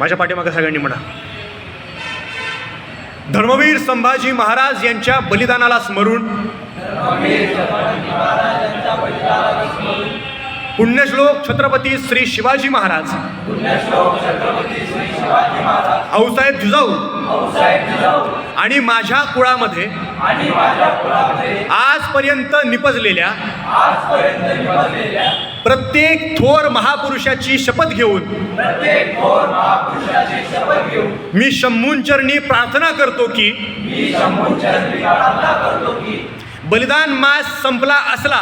माझ्या पाठीमागे सगळ्यांनी म्हणा. धर्मवीर संभाजी महाराज यांच्या बलिदानाला स्मरून पुण्यश्लोक छत्रपती श्री शिवाजी महाराज. आऊसाहेब जिजाऊ. आणि माझ्या कुळामध्ये आजपर्यंत निपजलेल्या प्रत्येक थोर महापुरुषाची शपथ घेऊन मी शंभूंचरणी प्रार्थना करतो की बलिदान मास संपला असला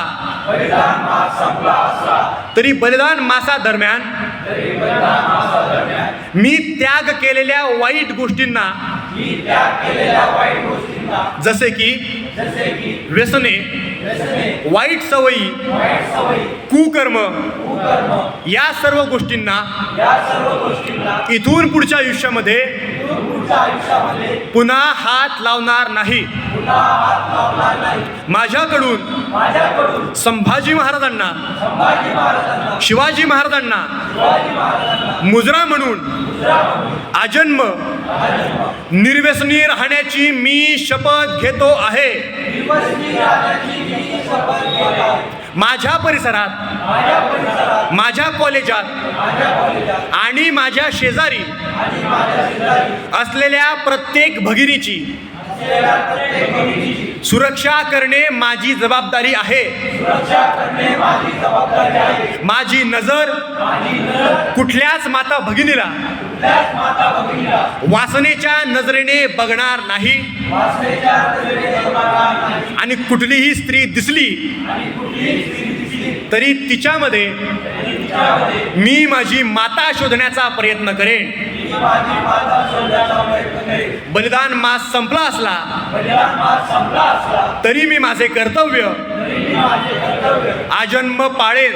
तरी बलिदान मासादरम्यान मी त्याग केलेल्या वाईट गोष्टींना जसे की व्यसने वाईट सवयी कुकर्म या सर्व गोष्टींना इथून पुढच्या आयुष्यामध्ये पुन्हा हात लावणार नाही. माझ्याकडून संभाजी महाराजांना शिवाजी महाराजांना मुजरा म्हणून आजन्म निर्व्यसनी राहण्याची मी शपथ घेतो आहे. माझ्या परिसरात माझ्या कॉलेजात आणि माझ्या शेजारी असलेल्या प्रत्येक भगिनीची सुरक्षा करणे माझी जबाबदारी आहे. माझी नजर कुठल्याच माता भगिनीला वासनेच्या नजरेने बघणार नाही. आणि कुठलीही स्त्री दिसली तरी तिच्यामध्ये मी माझी माता शोधण्याचा प्रयत्न करेन. बलिदान मास संपला असला तरी मी माझे कर्तव्य आजन्म पाळेन.